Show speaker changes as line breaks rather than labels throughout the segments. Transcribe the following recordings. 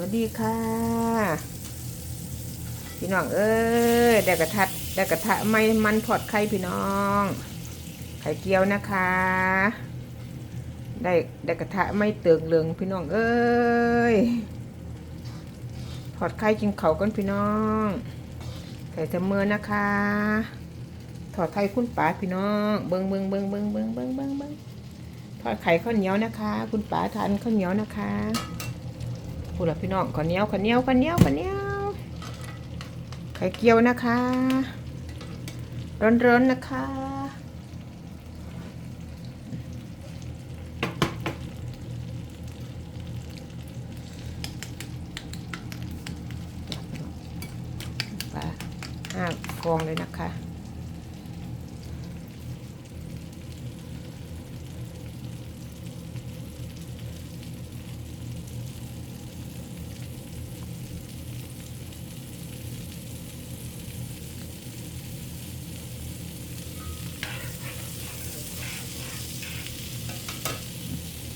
วัสดีค่ะ พี่น้องเอ้ยได้กระทะได้กระทะไม่มันทอดไข่พี่น้อง ไข่เจียวนะคะ ได้ได้กระทะไม่เตืองเลืองพี่น้องเอ้ยทอดไข่กินเขากันพี่น้องใส่เสมอนะคะทอดไข่คุณป๋าพี่น้องเบิ้งเบิ้งเบิ้งเบิ้งเบิ้งเบิ้งเบิ้งเบิ้งทอดไข่ข้าวเหนียวนะคะ คุณป๋าทานข้าวเหนียวนะคะ พูดละพี่น้องข้าวเหนียวข้าวเหนียวข้าวเหนียวข้าวเหนียวไข่เกียวนะคะ ร้อนๆนะคะปลาห้าฟองเลยนะคะ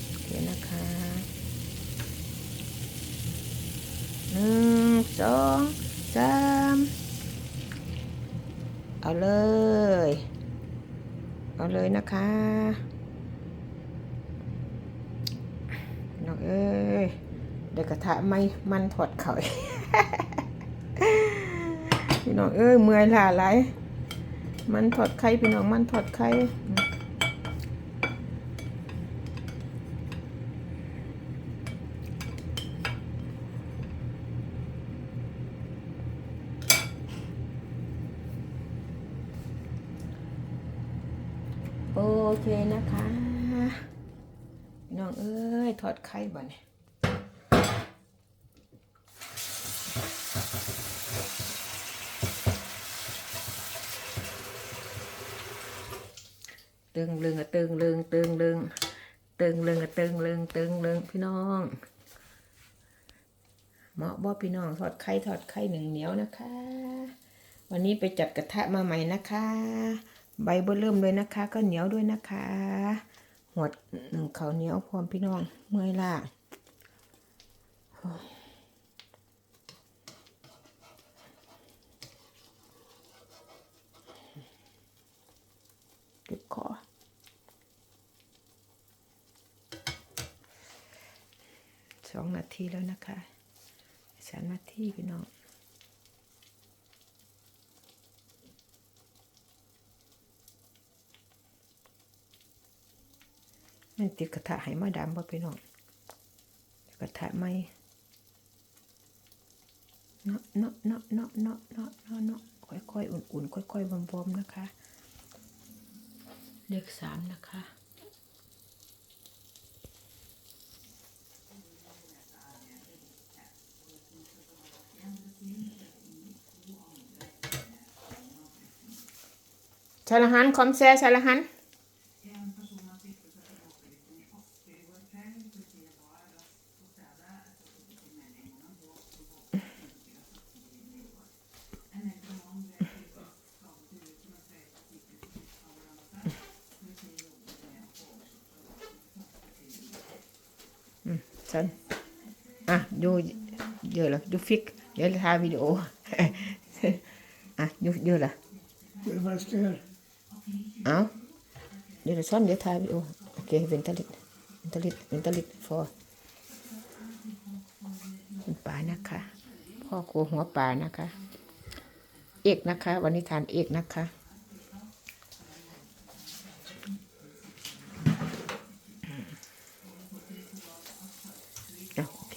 โอเคนะคะหนึ่ง สองสามเอาเลย เอาเลยนะคะน้องเอ้ยเดี๋ยวกระทะไม่มันถอดเข่าพี่น้องเอ้ยเมื่อยลาไรมันถอดไข่พี่น้องมันถอดไข่ โอเคนะคะน้องเอ้ยทอดไข่บ่เนี่ยตึงลึงอะตึงลึงตึงลึงตึงลึงอะตึงลึงตึงลึงพี่น้องเหมาะบ่พี่น้องทอดไข่ทอดไข่หนึ่งเหนียวนะคะ วันนี้ไปจัดกระทะมาใหม่นะคะ ใบเบอร์เริ่มเลยนะคะ ก็เหนียวด้วยนะคะ หวดหนึ่งเขาเหนียวพร้อมพี่น้องเมื่อยล่ะเก็บคอสองนาทีแล้วนะคะสามนาทีพี่น้อง มันติดกระทะให้มาดำบ่พี่น้องกระทะไหม่เนาะเนาะเนาะเนาะเนาะเนาะเนาะเนาะค่อยๆอุ่นๆค่อยๆวอมๆนะคะ เลขสามนะคะชาลหันคอมแซ่ชาลหัน ฉันอะดูเยอะละดูฟิกเดี๋ยวถ่ายวิดีโออะดูเยอะละ
Vad stör?
เอาเดี๋ยวซ่อนเดี๋ยวถ่ายวิดีโอโอเคเวนตาลิตเวนตาลิตเวนตาลิตฟอคุณป่านะคะพ่อครัวหัวป่านะคะ เอกนะคะ วันนี้ทานเอกนะคะ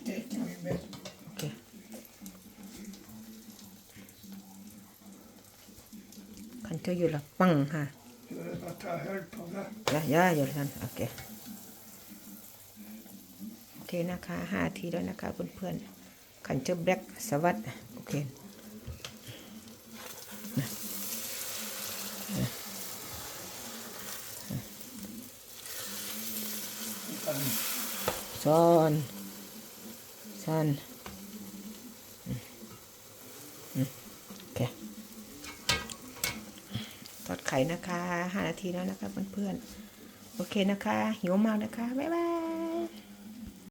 Okay.
Kanskje gjøre bang her. Ja, ja, gjør sånn. Ok.
โอเคนะคะห้าทีแล้วนะคะเพื่อนๆขันเจอแบล็กสวัสด์โอเคซ้อน ซ้นอืมอืมโอเคทอดไข่นะคะ 5 นาทีแล้วนะคะเพื่อนๆ โอเคนะคะ หิวมากนะคะ บ๊ายบาย